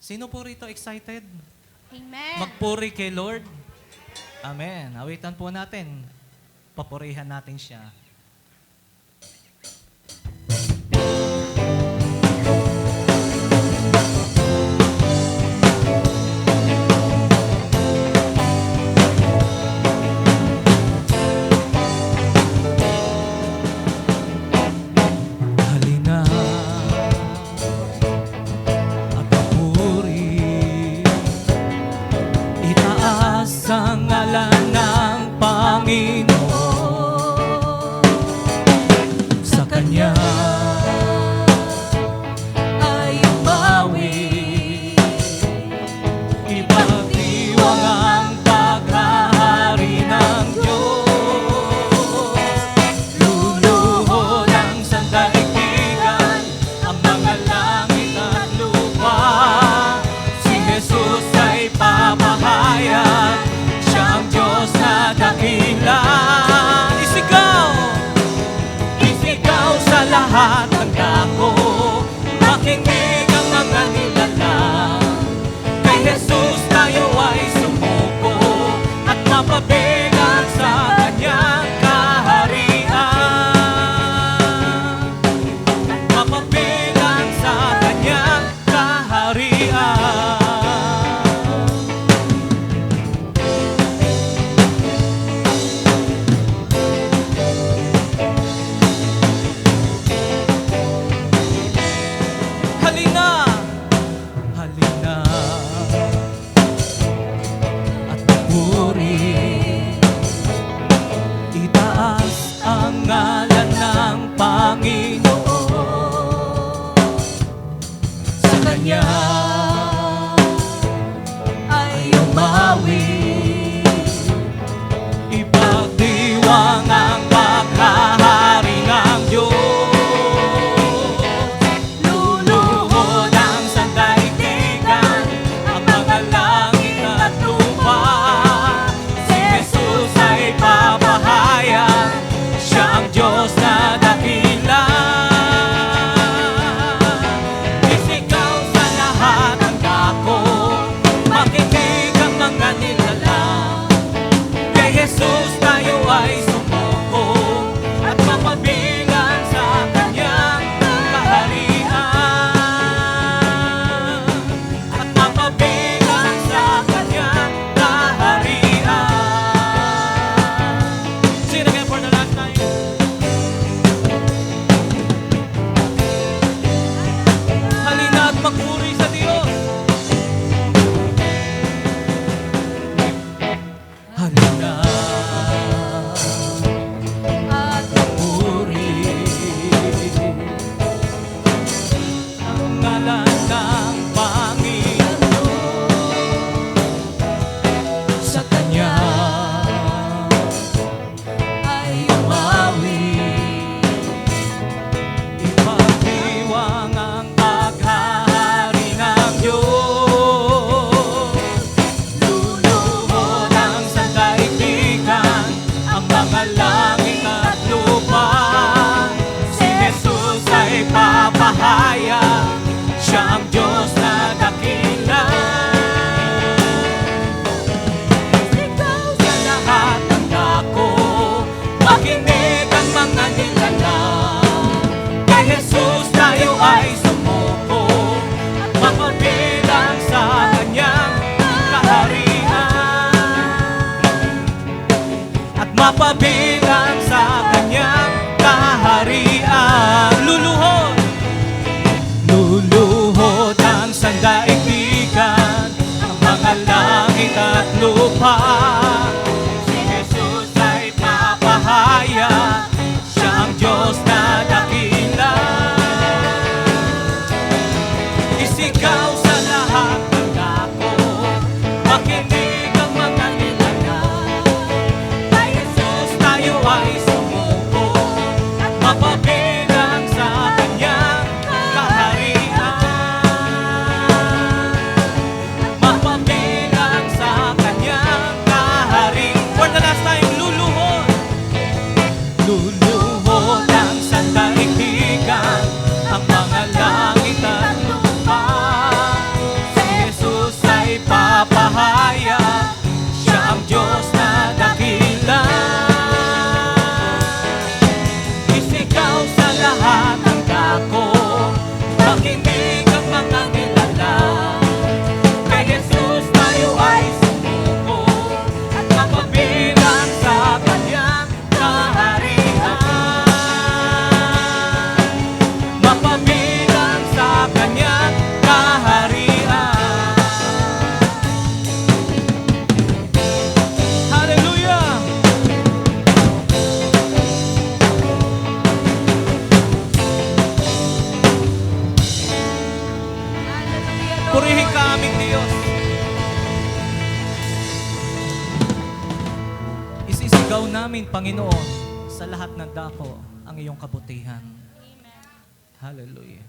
Sino po rito excited? Amen. Magpuri kay Lord. Amen. Awitan po natin. Papurihan natin siya. sa ngalan ng Panginoon sa Kanya. dejar night. kabilang sa kanyang kaharian. Luluhod, luluhod ang sandaig talking namin, Panginoon, sa lahat ng dako ang iyong kabutihan. Hallelujah.